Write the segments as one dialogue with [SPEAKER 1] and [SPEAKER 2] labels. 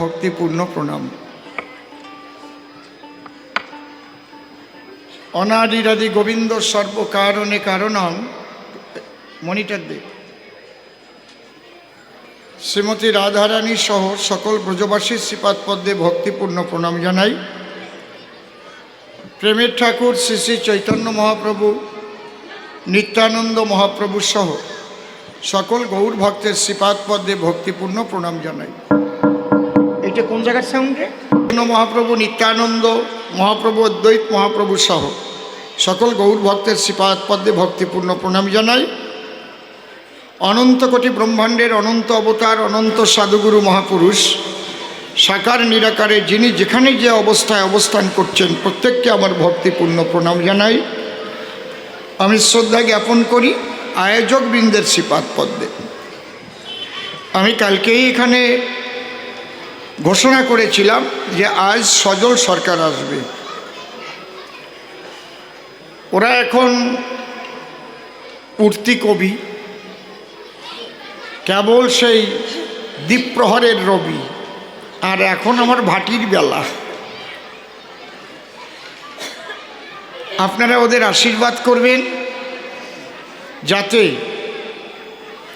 [SPEAKER 1] ভক্তিপূর্ণ প্রণাম। অনাদিরাদি গোবিন্দ সর্বকারণে কারণম। মনিটার দে। শ্রীমতী রাধারানী সহ সকল ব্রজবাসীর শ্রীপাদ পদ্মে ভক্তিপূর্ণ প্রণাম জানাই। প্রেমের ঠাকুর শ্রী শ্রী চৈতন্য মহাপ্রভু, নিত্যানন্দ মহাপ্রভু সহ সকল গৌর ভক্তের শ্রীপাদ পদ্মে ভক্তিপূর্ণ প্রণাম জানাই।
[SPEAKER 2] এটা কোন জায়গার সাউন্ড?
[SPEAKER 1] মহাপ্রভু নিত্যানন্দ, মহাপ্রভু অদ্বৈত, মহাপ্রভু সহ। সকল গৌর ভক্তের শ্রীপাদ পদ্মে ভক্তিপূর্ণ প্রণাম জানাই। অনন্ত কোটি ব্রহ্মাণ্ডের অনন্ত অবতার, অনন্ত সাধুগুরু মহাপুরুষ, সাকার নিরাকারে যিনি যেখানে যে অবস্থায় অবস্থান করছেন, প্রত্যেককে আমার ভক্তিপূর্ণ প্রণাম জানাই। আমি শ্রদ্ধা জ্ঞাপন করি আয়োজক বৃন্দের শ্রীপাদ পদ্মে। আমি কালকেই এখানে ঘোষণা করেছিলাম যে আজ সজল সরকার আসবে। ওরা এখন উঠতি কবি, কেবল সেই দ্বীপ্রহরের রবি, আর এখন আমার ভাটির বেলা। আপনারা ওদের আশীর্বাদ করবেন যাতে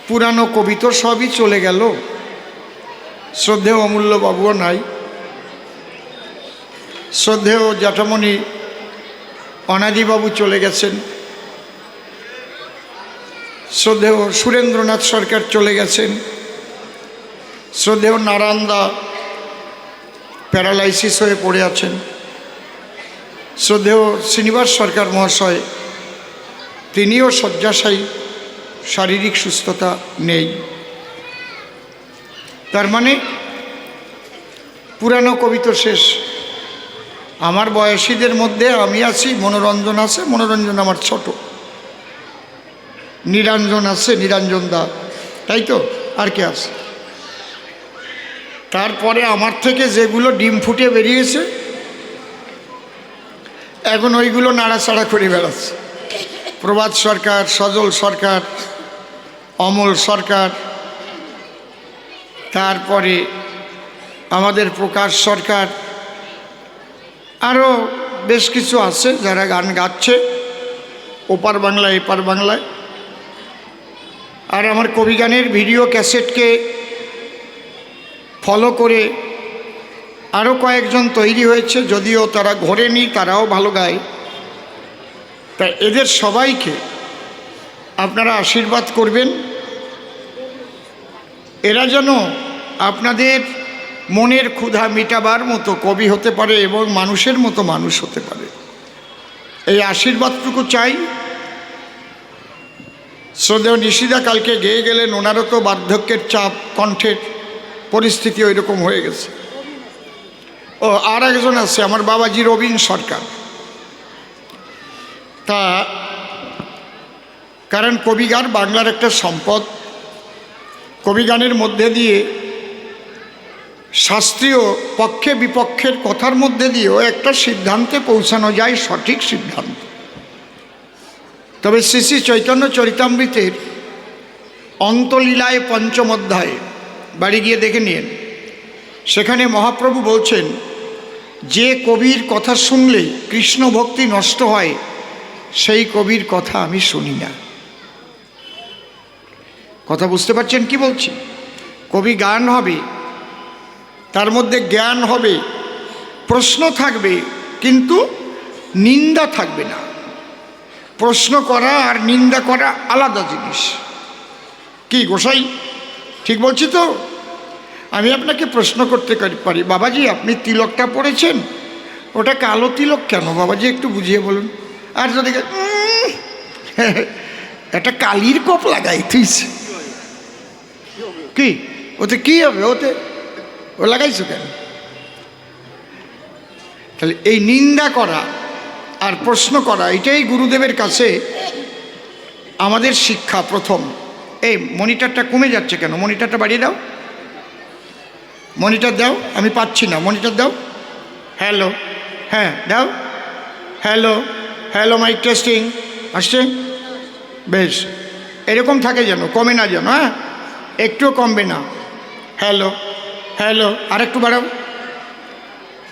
[SPEAKER 1] পুরানো কবি তো সবই চলে গেল। শ্রদ্ধেয় অমূল্য বাবুও নাই। শ্রদ্ধেয় জ্যাঠামণি অনাদিবাবু চলে গেছেন। শ্রদ্ধেয় সুরেন্দ্রনাথ সরকার চলে গেছেন। শ্রদ্ধেয় নারায়ণদা প্যারালাইসিস হয়ে পড়ে আছেন। শ্রদ্ধেয় শ্রীনিবাস সরকার মহাশয়, তিনিও শয্যাশায়ী, শারীরিক সুস্থতা নেই। তার মানে পুরানো কবি তো শেষ। আমার বয়সীদের মধ্যে আমি আছি, মনোরঞ্জন আছে, মনোরঞ্জন আমার ছোট। নিরঞ্জন আছে, নিরঞ্জন দা। তাই তো? আর কে আছে? তারপরে আমার থেকে যেগুলো ডিম ফুটে বেরিয়েছে, এখন ওইগুলো নাড়াচাড়া করে বেড়াচ্ছে। প্রভাত সরকার, সজল সরকার, অমল সরকার তারপরে আমাদের প্রকাশ সরকার আরও বেশ কিছু আছে, যারা গান গাচ্ছে, ওপার বাংলায়, এপার বাংলায়। আর আমার কবি গানের ভিডিও ক্যাসেটকে ফলো করে আরও কয়েকজন তৈরি হয়েছে, যদিও তারা ঘোরেনি, তারাও ভালো গায়। তা এদের সবাইকে আপনারা আশীর্বাদ করবেন। এরা যেন আপনাদের মনের ক্ষুধা মিটাবার মতো কবি হতে পারে এবং মানুষের মতো মানুষ হতে পারে। এই আশীর্বাদটুকু চাই। শ্রদ্ধেয় নিশিদা কালকে গেয়ে গেলেন, ওনারও তো বার্ধক্যের চাপ, কণ্ঠের পরিস্থিতি ওই রকম হয়ে গেছে। ও, আর একজন আছে, আমার বাবাজি রবীন সরকার। তা, কারণ কবিগার বাংলার একটা সম্পদ কবিগানের মধ্যে দিয়ে শাস্ত্রীয় পক্ষে বিপক্ষের কথার মধ্যে দিয়েও একটা সিদ্ধান্তে পৌঁছানো যায় সঠিক সিদ্ধান্ত। তবে শ্রী শ্রী চৈতন্য চরিতামৃতের অন্তলীলায় পঞ্চম অধ্যায়ে বাড়ি গিয়ে দেখে নিন। সেখানে মহাপ্রভু বলছেন, যে কবির কথা শুনলে কৃষ্ণ ভক্তি নষ্ট হয়, সেই কবির কথা আমি শুনি না। কথা বুঝতে পারছেন কি বলছি? কবি গান হবে, তার মধ্যে জ্ঞান হবে, প্রশ্ন থাকবে, কিন্তু নিন্দা থাকবে না। প্রশ্ন করা আর নিন্দা করা আলাদা জিনিস। কি গোসাই, ঠিক বলছি তো? আমি আপনাকে প্রশ্ন করতে পারি। বাবাজি, আপনি তিলকটা পড়েছেন? ওটা কালো তিলক কেন? বাবাজি, একটু বুঝিয়ে বলুন। আর যদি একটা কালির কপ লাগাই তুইছে কি? ওতে কি হবে? ওতে ও লাগাইছো কেন? তাহলে এই নিন্দা করা আর প্রশ্ন করা, এটাই গুরুদেবের কাছে আমাদের শিক্ষা প্রথম। এই মনিটরটা কমে যাচ্ছে কেন? মনিটরটা বাড়িয়ে দাও। মনিটর দাও, আমি পাচ্ছি না। মনিটর দাও। হ্যালো হ্যাঁ দাও। Hello hello, mike testing. আসছে? বেশ। এরকম থাকে যেন, কমে না যেন হ্যাঁ? একটুও কমবে না। হ্যালো হ্যালো আর একটু বাড়াও।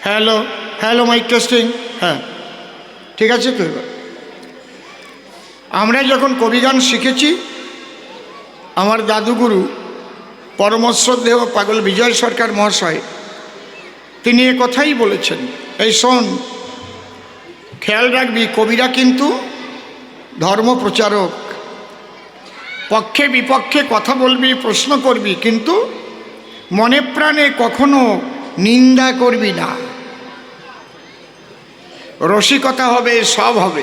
[SPEAKER 1] হ্যালো হ্যালো মাইক টেস্টিং হ্যাঁ ঠিক আছে তো আমরা যখন কবিগান শিখেছি, আমার দাদুগুরু পরমশ্রদ্ধেয় পাগল বিজয় সরকার মহাশয়, তিনি এ কথাই বলেছেন, এই শোন, খেয়াল রাখবি, কবিরা কিন্তু ধর্ম প্রচারক পক্ষে বিপক্ষে কথা বলবি, প্রশ্ন করবি, কিন্তু মনে প্রাণে কখনো নিন্দা করবি না। রসিকতা হবে, সব হবে।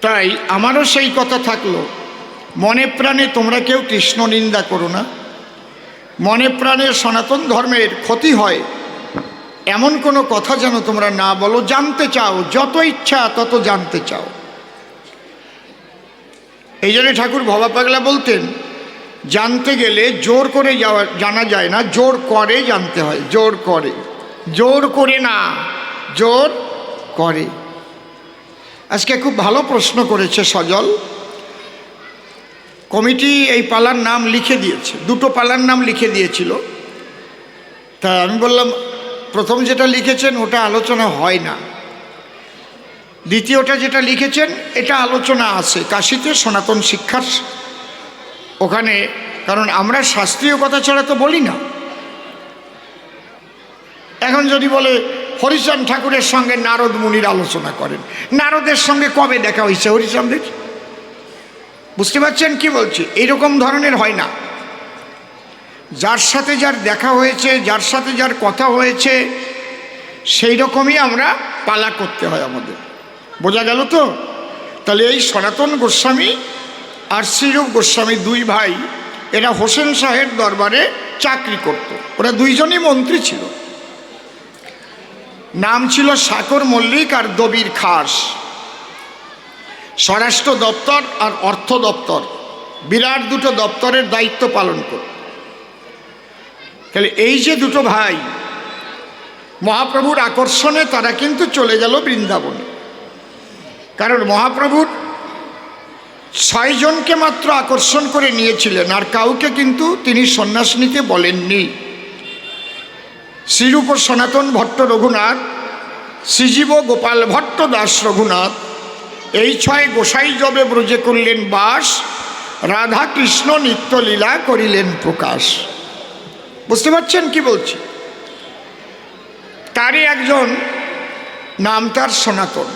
[SPEAKER 1] তাই আমারও সেই কথা থাকল। মনে প্রাণে তোমরা কেউ কৃষ্ণ নিন্দা করো না। মনে প্রাণে সনাতন ধর্মের ক্ষতি হয়। এমন কোনো কথা যেন তোমরা না বলো, জানতে চাও, যত ইচ্ছা তত জানতে চাও। এই জন্য ঠাকুর ভবা পাগলা বলতেন, জানতে গেলে জোর করে যাওয়া, জানা যায় না, জোর করে জানতে হয়, জোর করে জোর করে না, জোর করে। আজকে খুব ভালো প্রশ্ন করেছে সজল। কমিটি এই পালার নাম লিখে দিয়েছে, দুটো পালার নাম লিখে দিয়েছিল। তা আমি বললাম, প্রথম যেটা লিখেছেন ওটা আলোচনা হয় না। দ্বিতীয়টা যেটা লিখেছেন, এটা আলোচনা আছে কাশিতে সনাতন শিক্ষার ওখানে, কারণ আমরা শাস্ত্রীয় কথা ছাড়া তো বলি না। এখন যদি বলে হরিচাঁদ ঠাকুরের সঙ্গে নারদ মুনির আলোচনা করেন, নারদের সঙ্গে কবে দেখা হয়েছে হরিচাঁদের বুঝতে পারছেন কি বলছি? এরকম ধরনের হয় না। যার সাথে যার দেখা হয়েছে, যার সাথে যার কথা হয়েছে, সেই রকমই আমরা পালা করতে হয় আমাদের। বোঝা গেল তো? তাহলে এই সনাতন গোস্বামী আর শ্রীরূপ গোস্বামী দুই ভাই, এরা হোসেন শাহের দরবারে চাকরি করত। ওরা দুইজনই মন্ত্রী ছিল। নাম ছিল সাকর মল্লিক আর দবির খাস। স্বরাষ্ট্র দপ্তর আর অর্থ দপ্তর, বিরাট দুটো দপ্তরের দায়িত্ব পালন করত। তাহলে এই যে দুটো ভাই, মহাপ্রভুর আকর্ষণে তারা কিন্তু চলে গেল বৃন্দাবনে। কারণ মহাপ্রভুর ছয়জনকে মাত্র আকর্ষণ করে নিয়েছিলেন, আর কাউকে কিন্তু তিনি সন্ন্যাস নিতে বলেননি। শ্রীরূপ সনাতন ভট্ট রঘুনাথ, শ্রীজীব গোপাল ভট্ট দাস রঘুনাথ, এই ছয় গোসাই জবে ব্রজে করলেন বাস রাধা কৃষ্ণ নিত্যলীলা করিলেন প্রকাশ। বুঝতে পারছেন কি বলছি? তারই একজন, নাম তার সনাতন।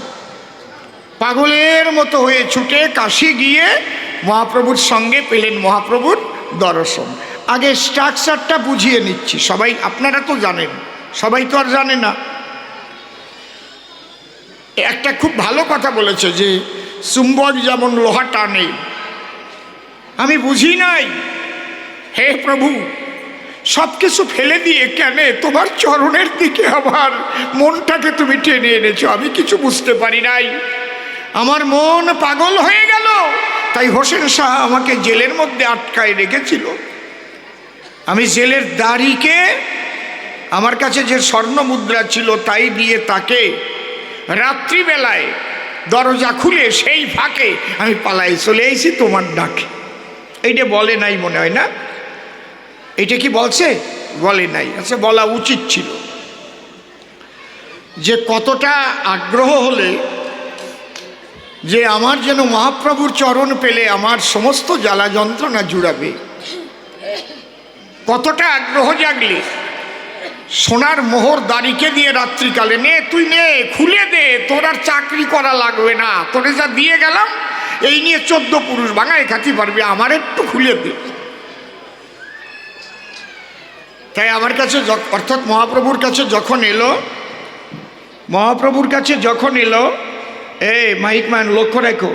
[SPEAKER 1] পাগলের মতো হয়ে ছুটে কাশি গিয়ে মহাপ্রভুর সঙ্গে পেলেন মহাপ্রভুর দর্শন। আগে স্ট্রাকচারটা বুঝিয়ে নিচ্ছি, সবাই আপনারা তো জানেন, সবাই তো আর জানে না। একটা খুব ভালো কথা বলেছে যে চুম্বক যেমন লোহা টানে। আমি বুঝি নাই। হে প্রভু সব কিছু ফেলে দিয়ে কেন তোমার চরণের দিকে আমার মনটাকে তুমি টেনে এনেছো? আমি কিছু বুঝতে পারি নাই। আমার মন পাগল হয়ে গেল। তাই হোসেন শাহ আমাকে জেলের মধ্যে আটকায় রেখেছিল। আমি জেলের দাড়িকে, আমার কাছে যে স্বর্ণ মুদ্রা ছিল তাই দিয়ে তাকে রাত্রিবেলায় দরজা খুলে সেই ফাঁকে আমি পালাই চলে এসেছি তোমার ডাকে। এইটা বলে নাই মনে হয় না? এইটা কি বলছে? বলে নাই। আচ্ছা বলা উচিত ছিল। যে কতটা আগ্রহ হলে যে আমার যেন মহাপ্রভুর চরণ পেলে আমার সমস্ত জ্বালা যন্ত্রণা জুড়াবে। কতটা আগ্রহ জাগলে। সোনার মোহর দাড়িকে দিয়ে রাত্রিকালে, নে, তুই নে, খুলে দে, তোর আর চাকরি করা লাগবে না, তোরে যা দিয়ে গেলাম, এই নিয়ে চোদ্দ পুরুষ ভাঙায় খাতি পারবি, আমার একটু খুলে দে। তাই আমার কাছে অর্থাৎ মহাপ্রভুর কাছে যখন এলো, মহাপ্রভুর কাছে যখন এলো এ মাইক ম্যান, লক্ষ্য রেখো।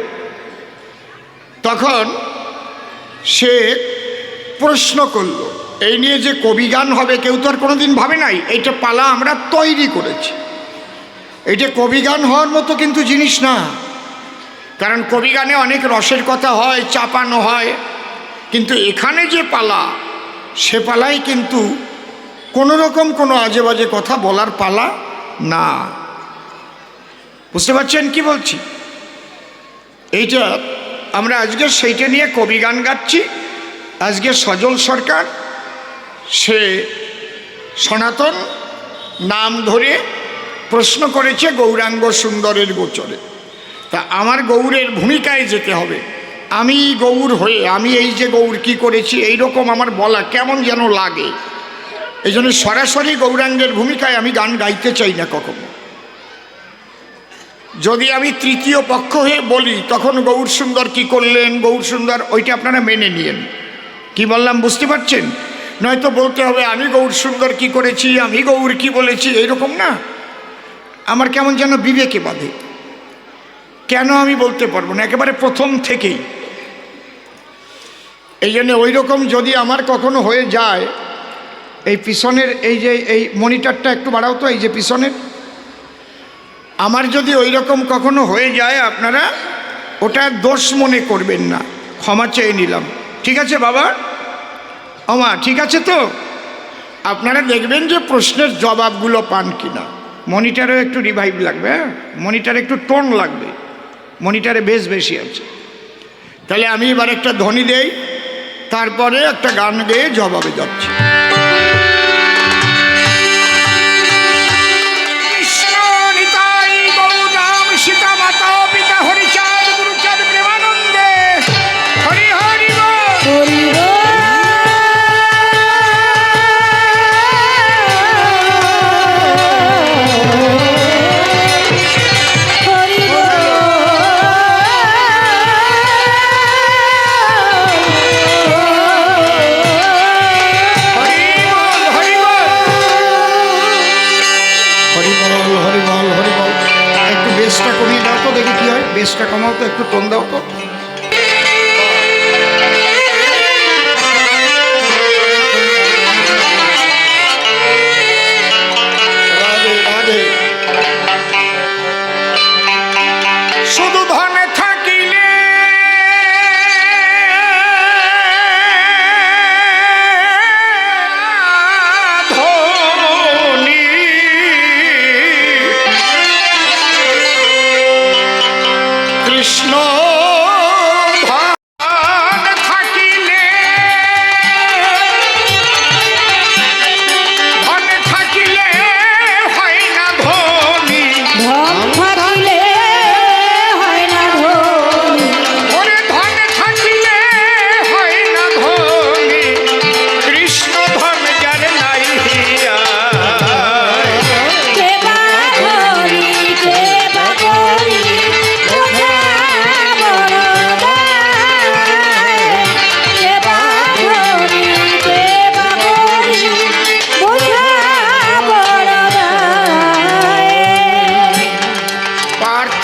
[SPEAKER 1] তখন সে প্রশ্ন করল, এই নিয়ে যে কবি গান হবে, কেউ তো আর কোনোদিন ভাবে নাই, এইটা পালা আমরা তৈরি করেছি। এইটা কবি গান হওয়ার মতো কিন্তু জিনিস না। কারণ কবি গানে অনেক রসের কথা হয়, চাপানো হয়, কিন্তু এখানে যে পালা, সে পালাই কিন্তু কোনো রকম কোনো আজে বাজে কথা বলার পালা না। বুঝতে পারছেন কি বলছি? এইটা আমরা আজকে সেইটা নিয়ে কবি গান গাচ্ছি। আজকে সজল সরকার, সে সনাতন নাম ধরে প্রশ্ন করেছে গৌরাঙ্গ সুন্দরের গোচরে। তা আমার গৌরের ভূমিকায় যেতে হবে। আমি গৌর হয়ে, আমি এই যে গৌর কি করেছি এই রকম আমার বলা কেমন যেন লাগে। এই জন্য সরাসরি গৌরাঙ্গের ভূমিকায় আমি গান গাইতে চাই না কখনো। যদি আমি তৃতীয় পক্ষ হয়ে বলি, তখন গৌর সুন্দর কি করলেন? গৌর সুন্দর, ওইটা আপনারা মেনে নিয়েন। কি বললাম, বুঝতে পারছেন? নয়তো বলতে হবে, আমি গৌর সুন্দর কি করেছি, আমি গৌর কি বলেছি, এইরকম না। আমার কেমন যেন বিবেকে বাঁধে। কেন আমি বলতে পারব না? একেবারে প্রথম থেকেই। এই জন্য ওই রকম যদি আমার কখনো হয়ে যায়, এই পিছনের, এই যে, এই মনিটরটা একটু বাড়াও তো, এই যে পিছনের। আমার যদি ওই রকম কখনো হয়ে যায় আপনারা, ওটা দোষ মনে করবেন না। ক্ষমা চেয়ে নিলাম। ঠিক আছে বাবা? অমা ঠিক আছে তো? আপনারা দেখবেন যে প্রশ্নের জবাবগুলো পান কিনা। মনিটারেও একটু রিভাইভ লাগবে হ্যাঁ? মনিটারে একটু টোন লাগবে। মনিটারে বেশ বেশি আছে। তাহলে আমি এবার একটা ধ্বনি দেই, তারপরে একটা গান গেয়ে জবাবে যাচ্ছি।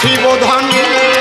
[SPEAKER 1] পার্থিব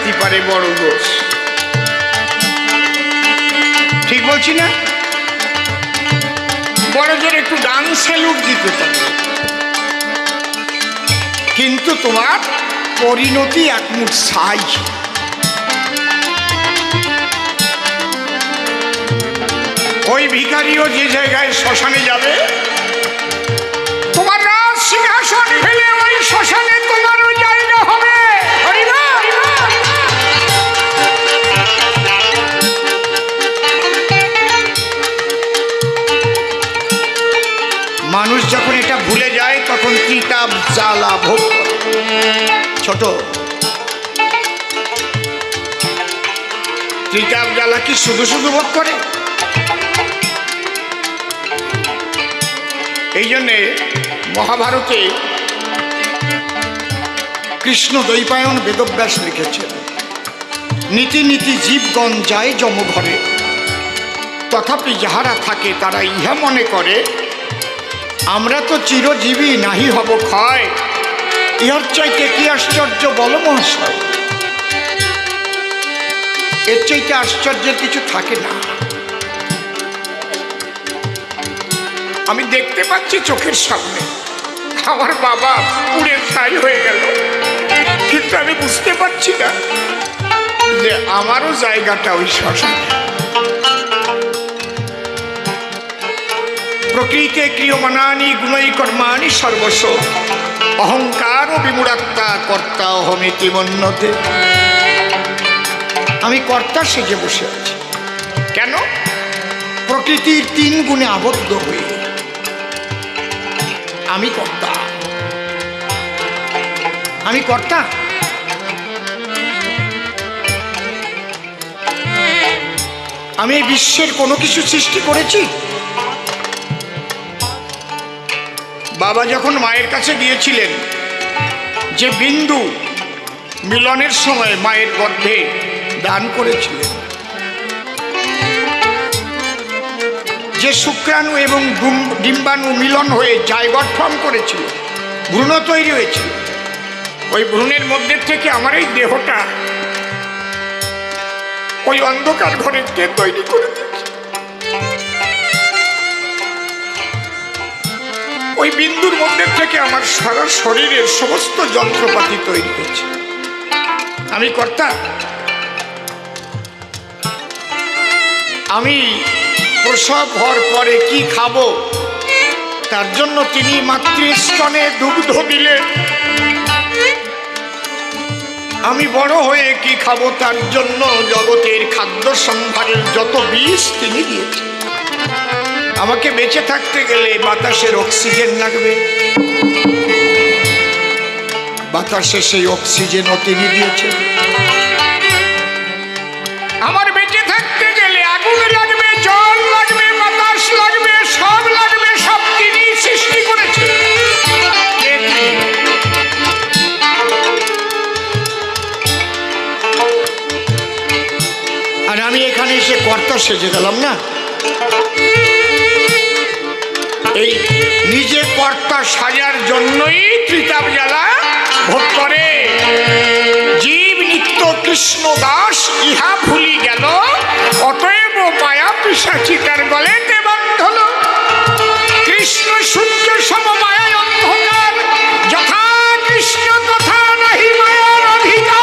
[SPEAKER 1] পোড়াতে পারে বড় দোষ ঠিক বলছি না? বড় জোর একটু ডান স্যালুট দিতে পারে কিন্তু তোমার পরিণতি একমুট সাই ওই ভিখারিও যে জায়গায় শ্মশানে যাবে জ্বালা কি শুধু শুধু ভোগ করে? এই জন্যে মহাভারতে কৃষ্ণ দৈপায়ন বেদব্যাস লিখেছেন, নীতি নীতি জীবগণ যায় জমঘরে তথাপি যাহারা থাকে তারা ইহা মনে করে, আমরা তো চিরজীবী নাহি হব ক্ষয়। ইহার চাইতে কি আশ্চর্য বল মহাশয়? এর চাইতে আশ্চর্যের কিছু থাকে না। আমি দেখতে পাচ্ছি চোখের সামনে। আমার বাবা পুড়ে ছাই হয়ে গেল। কিন্তু আমি বুঝতে পারছি না যে আমারও জায়গাটা ওই শ্মশানে। প্রকৃতে ক্রিয়মানানি গুণই কর্মাণি সর্বস্ব। অহংকার ও বিমূঢ়াত্মা কর্তা অহমিতি মন্যতে। আমি কর্তা সেজে বসে আছি। কেন? প্রকৃতির তিন গুণে আবদ্ধ হয়ে আমি কর্তা। আমি কর্তা? আমি এই বিশ্বের কোনো কিছু সৃষ্টি করেছি? বাবা যখন মায়ের কাছে গিয়েছিলেন যে বিন্দু মিলনের সময় মায়ের গর্ভে দান করেছিলেন। যে শুক্রাণু এবং ডিম্বাণু মিলন হয়ে জায়গট ফর্ম করেছিল, ভ্রূণ তৈরি হয়েছিল। ওই ভ্রূণের মধ্যে থেকে আমার এই দেহটা ওই অন্ধকার ঘরে কে তৈরি করে দিয়েছে। ওই বিন্দুর মধ্যে থেকে আমার সারা শরীরের সমস্ত যন্ত্রপাতি তৈরি হয়েছে। আমি কর্তা আমি প্রসব হওয়ার পরে কি খাব? তার জন্য তিনি মাতৃস্তনে দুগ্ধ দিলেন। আমি বড় হয়ে কি খাব? তার জন্য জগতের খাদ্য সম্ভারের যত বিষ তিনি দিয়েছেন। আমাকে বেঁচে থাকতে গেলে বাতাসের অক্সিজেন লাগবে। বাতাসে সেই অক্সিজেনও তিনি দিয়েছেন। এসে কর্তা সেজে গেলাম, না? এই নিজে কর্তা সাজার জন্যই ত্রিতাপ জ্বালা ভোগ করে। জীব নিত্য কৃষ্ণ দাস, ইহা ভুলি গেল, অতএব মায়া পিসাচিকার গলে দেবান্ধল। কৃষ্ণ সূর্য সম মায়ায় অন্ধকার। যথা কৃষ্ণ তথা নাহি মায়ার অধিকার।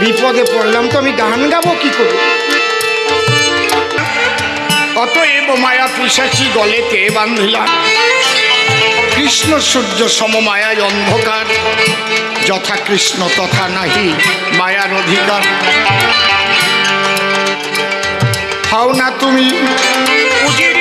[SPEAKER 1] বিপদে পড়লাম তো আমি গান গাবো কি করে? অতএব মায়া পিসাচি গলেতে বান্ধিলাম কৃষ্ণ সূর্য সমমায়ায় অন্ধকার, যথা কৃষ্ণ তথা নাহি মায়ার অধিকার। হাও না তুমি। উজির